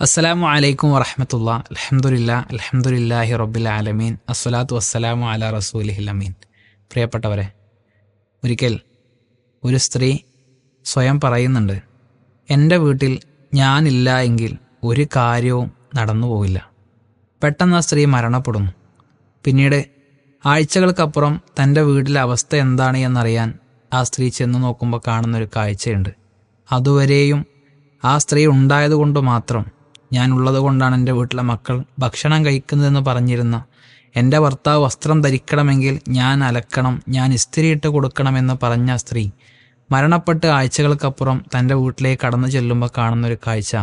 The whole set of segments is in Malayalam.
അസ്സലാമു അലൈക്കും വറഹമത്തുള്ള. അലഹമുല്ല അലഹമുല്ലാഹി റബ്ബിൽ ആലമീൻ. അസ്സലാത്തു വസ്സലാമു അല റസൂലിഹിൽ അമീൻ. പ്രിയപ്പെട്ടവരെ ഒരിക്കൽ ഒരു സ്ത്രീ സ്വയം പറയുന്നുണ്ട് എന്റെ വീട്ടിൽ ഞാനില്ല എങ്കിൽ ഒരു കാര്യവും നടന്നു പോവില്ല. പെട്ടെന്ന് ആ സ്ത്രീ മരണപ്പെടുന്നു. പിന്നീട് ആഴ്ചകൾക്കപ്പുറം തന്റെ വീട്ടിലെ അവസ്ഥ എന്താണ് എന്നറിയാൻ ആ സ്ത്രീ ചെന്ന് നോക്കുമ്പോൾ കാണുന്നൊരു കാഴ്ചയുണ്ട്. അതുവരെയും ആ സ്ത്രീ ഉണ്ടായതുകൊണ്ട് മാത്രം ഞാൻ ഉള്ളത് കൊണ്ടാണ് എന്റെ വീട്ടിലെ മക്കൾ ഭക്ഷണം കഴിക്കുന്നതെന്ന് പറഞ്ഞിരുന്ന. എന്റെ ഭർത്താവ് വസ്ത്രം ധരിക്കണമെങ്കിൽ ഞാൻ അലക്കണം ഞാൻ ഇസ്തിരിയിട്ട് കൊടുക്കണമെന്ന് പറഞ്ഞ സ്ത്രീ. മരണപ്പെട്ട് ആഴ്ചകൾക്കപ്പുറം തന്റെ വീട്ടിലേക്ക് കടന്നു ചെല്ലുമ്പോൾ കാണുന്നൊരു കാഴ്ച.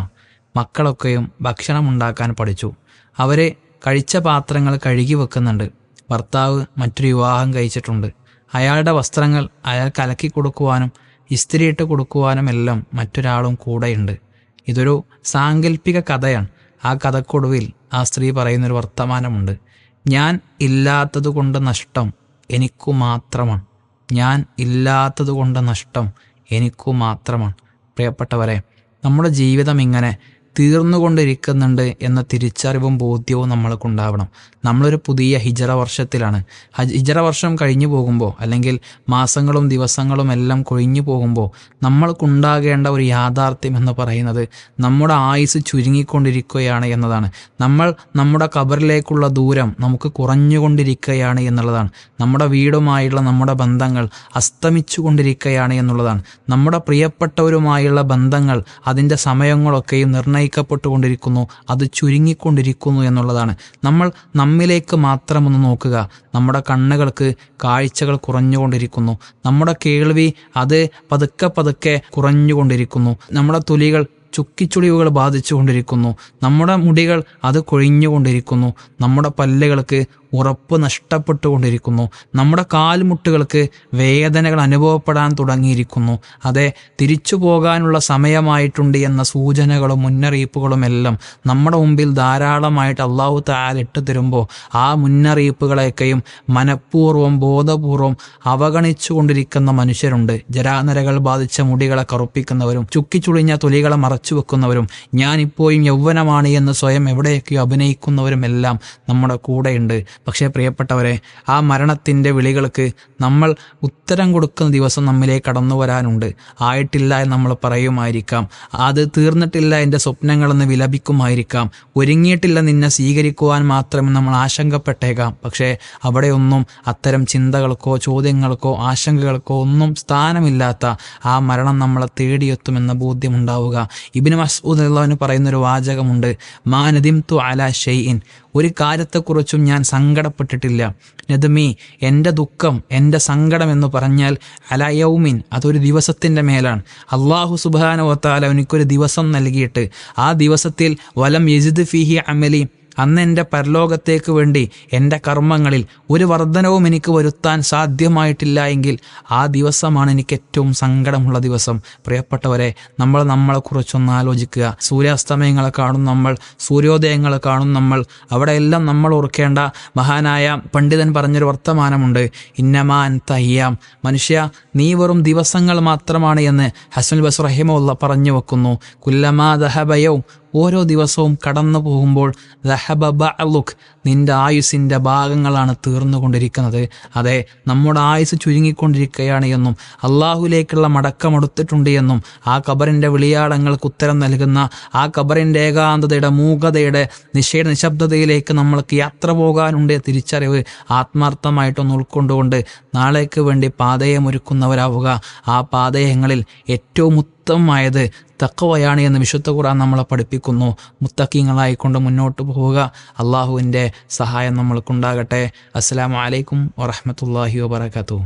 മക്കളൊക്കെയും ഭക്ഷണം ഉണ്ടാക്കാൻ പഠിച്ചു. അവരെ കഴിച്ച പാത്രങ്ങൾ കഴുകി വെക്കുന്നുണ്ട്. ഭർത്താവ് മറ്റൊരു വിവാഹം കഴിച്ചിട്ടുണ്ട്. അയാളുടെ വസ്ത്രങ്ങൾ അയാൾക്ക് അലക്കി കൊടുക്കുവാനും ഇസ്തിരിയിട്ട് കൊടുക്കുവാനും എല്ലാം മറ്റൊരാളും കൂടെയുണ്ട്. ഇതൊരു സാങ്കല്പിക കഥയാണ്. ആ കഥക്കൊടുവിൽ ആ സ്ത്രീ പറയുന്നൊരു വർത്തമാനമുണ്ട്. ഞാൻ ഇല്ലാത്തതുകൊണ്ട് നഷ്ടം എനിക്കു മാത്രമാണ്. ഞാൻ ഇല്ലാത്തതുകൊണ്ട് നഷ്ടം എനിക്കു മാത്രമാണ്. പ്രിയപ്പെട്ടവരെ നമ്മുടെ ജീവിതം ഇങ്ങനെ തീർന്നുകൊണ്ടിരിക്കുന്നുണ്ട് എന്ന തിരിച്ചറിവും ബോധ്യവും നമ്മൾക്കുണ്ടാവണം. നമ്മളൊരു പുതിയ ഹിജറ വർഷത്തിലാണ്. ഹിജറ വർഷം കഴിഞ്ഞു പോകുമ്പോൾ അല്ലെങ്കിൽ മാസങ്ങളും ദിവസങ്ങളും എല്ലാം കൊഴിഞ്ഞു പോകുമ്പോൾ നമ്മൾക്കുണ്ടാകേണ്ട ഒരു യാഥാർത്ഥ്യം എന്ന് പറയുന്നത് നമ്മുടെ ആയുസ് ചുരുങ്ങിക്കൊണ്ടിരിക്കുകയാണ് എന്നതാണ്. നമ്മൾ നമ്മുടെ കബറിലേക്കുള്ള ദൂരം നമുക്ക് കുറഞ്ഞുകൊണ്ടിരിക്കുകയാണ് എന്നുള്ളതാണ്. നമ്മുടെ വീടുമായുള്ള നമ്മുടെ ബന്ധങ്ങൾ അസ്തമിച്ചു കൊണ്ടിരിക്കുകയാണ് എന്നുള്ളതാണ്. നമ്മുടെ പ്രിയപ്പെട്ടവരുമായുള്ള ബന്ധങ്ങൾ അതിന്റെ സമയങ്ങളൊക്കെയും നിർണയിക്കും നിർണയിക്കപ്പെട്ടുകൊണ്ടിരിക്കുന്നു അത് ചുരുങ്ങിക്കൊണ്ടിരിക്കുന്നു എന്നുള്ളതാണ്. നമ്മൾ നമ്മിലേക്ക് മാത്രമൊന്ന് നോക്കുക. നമ്മുടെ കണ്ണുകൾക്ക് കാഴ്ചകൾ കുറഞ്ഞുകൊണ്ടിരിക്കുന്നു. നമ്മുടെ കേൾവി അത് പതുക്കെ പതുക്കെ കുറഞ്ഞുകൊണ്ടിരിക്കുന്നു. നമ്മുടെ തൊലികൾ ചുക്കിച്ചുളിവുകൾ ബാധിച്ചുകൊണ്ടിരിക്കുന്നു. നമ്മുടെ മുടികൾ അത് കൊഴിഞ്ഞുകൊണ്ടിരിക്കുന്നു. നമ്മുടെ പല്ലുകൾക്ക് ഉറപ്പ് നഷ്ടപ്പെട്ടുകൊണ്ടിരിക്കുന്നു. നമ്മുടെ കാൽമുട്ടുകൾക്ക് വേദനകൾ അനുഭവപ്പെടാൻ തുടങ്ങിയിരിക്കുന്നു. അതെ തിരിച്ചു പോകാനുള്ള സമയമായിട്ടുണ്ട് എന്ന സൂചനകളും മുന്നറിയിപ്പുകളും എല്ലാം നമ്മുടെ മുമ്പിൽ ധാരാളമായിട്ട് അള്ളാഹു താലിട്ട് തരുമ്പോൾ ആ മുന്നറിയിപ്പുകളെയൊക്കെയും മനഃപൂർവം ബോധപൂർവം അവഗണിച്ചു കൊണ്ടിരിക്കുന്ന മനുഷ്യരുണ്ട്. ജരാനരകൾ ബാധിച്ച മുടികളെ കറുപ്പിക്കുന്നവരും ചുക്കിച്ചുളിഞ്ഞ തൊലികളെ മറച്ചു വെക്കുന്നവരും ഞാനിപ്പോഴും യൗവനമാണ് എന്ന് സ്വയം എവിടെയൊക്കെയോ അഭിനയിക്കുന്നവരും എല്ലാം നമ്മുടെ കൂടെയുണ്ട്. പക്ഷേ പ്രിയപ്പെട്ടവരെ ആ മരണത്തിന്റെ വിളികൾക്ക് നമ്മൾ ഉത്തരം കൊടുക്കുന്ന ദിവസം നമ്മിലേക്ക് കടന്നു വരാനുണ്ട്. ആയിട്ടില്ല എന്ന് നമ്മൾ പറയുമായിരിക്കാം. അത് തീർന്നിട്ടില്ല എന്റെ സ്വപ്നങ്ങളെന്ന് വിലപിക്കുമായിരിക്കാം. ഒരുങ്ങിയിട്ടില്ല നിന്നെ സ്വീകരിക്കുവാൻ മാത്രമേ നമ്മൾ ആശങ്കപ്പെട്ടേക്കാം. പക്ഷേ അവിടെയൊന്നും അത്തരം ചിന്തകൾക്കോ ചോദ്യങ്ങൾക്കോ ആശങ്കകൾക്കോ ഒന്നും സ്ഥാനമില്ലാത്ത ആ മരണം നമ്മളെ തേടിയെത്തുമെന്ന ബോധ്യമുണ്ടാവുക. ഇബിന് മസൂദ് അള്ളാഹുവിന് പറയുന്നൊരു വാചകമുണ്ട് മാനദിം തു അല ഷെയ്ൻ ഒരു കാര്യത്തെക്കുറിച്ചും ഞാൻ സങ്കടപ്പെട്ടിട്ടില്ല. നദമി എന്റെ ദുഃഖം എന്റെ സങ്കടം എന്ന് പറഞ്ഞാൽ അലയൗമിൻ അതൊരു ദിവസത്തിന്റെ മേലാണ്. അള്ളാഹു സുബാനവത്താല എനിക്കൊരു ദിവസം നൽകിയിട്ട് ആ ദിവസത്തിൽ വലം യജിദ് ഫിഹി അമലി അന്ന് എന്റെ പരലോകത്തേക്ക് വേണ്ടി എന്റെ കർമ്മങ്ങളിൽ ഒരു വർധനവും എനിക്ക് വരുത്താൻ സാധ്യമായിട്ടില്ല എങ്കിൽ ആ ദിവസമാണ് എനിക്ക് ഏറ്റവും സങ്കടമുള്ള ദിവസം. പ്രിയപ്പെട്ടവരെ നമ്മൾ നമ്മളെക്കുറിച്ചൊന്ന് ആലോചിക്കുക. സൂര്യാസ്തമയങ്ങളെ കാണും നമ്മൾ സൂര്യോദയങ്ങളെ കാണും നമ്മൾ. അവിടെയെല്ലാം നമ്മൾ ഓർക്കേണ്ട മഹാനായ പണ്ഡിതൻ പറഞ്ഞൊരു വർത്തമാനമുണ്ട്. ഇന്നമാൻ തയ്യാം. മനുഷ്യ നീ വെറും ദിവസങ്ങൾ മാത്രമാണ് എന്ന് ഹസൻ ബസ് റഹിമുള്ള പറഞ്ഞു വെക്കുന്നു. കുല്ലമാ ദഹബയവും ഓരോ ദിവസവും കടന്നു പോകുമ്പോൾ ദഹബലുഖ് നിന്റെ ആയുസിന്റെ ഭാഗങ്ങളാണ് തീർന്നുകൊണ്ടിരിക്കുന്നത്. അതെ നമ്മുടെ ആയുസ് ചുരുങ്ങിക്കൊണ്ടിരിക്കുകയാണ് എന്നും അള്ളാഹുലേക്കുള്ള മടക്കമെടുത്തിട്ടുണ്ട് എന്നും ആ കബറിന്റെ വിളിയാടങ്ങൾക്ക് ഉത്തരം നൽകുന്ന ആ കബറിന്റെ ഏകാന്തതയുടെ മൂകതയുടെ നിഷേധ നിശബ്ദതയിലേക്ക് നമ്മൾക്ക് യാത്ര പോകാനുണ്ട് തിരിച്ചറിവ് ആത്മാർത്ഥമായിട്ടൊന്ന് ഉൾക്കൊണ്ടുകൊണ്ട് നാളേക്ക് വേണ്ടി പാതയമൊരുക്കുന്നവരാവുക. ആ പാതയങ്ങളിൽ ഏറ്റവും ഉത്തമമായത്. തക്കവയാണ് എന്ന് വിശുദ്ധ ഖുർആൻ നമ്മളെ പഠിപ്പിക്കുന്നു. മുത്തക്കീങ്ങളായിക്കൊണ്ട് മുന്നോട്ട് പോവുക. അള്ളാഹുവിന്റെ സഹായം നമ്മൾക്കുണ്ടാകട്ടെ. അസ്സാം വലൈക്കും വറഹമത്തല്ലാഹി വാബർക്കാത്തു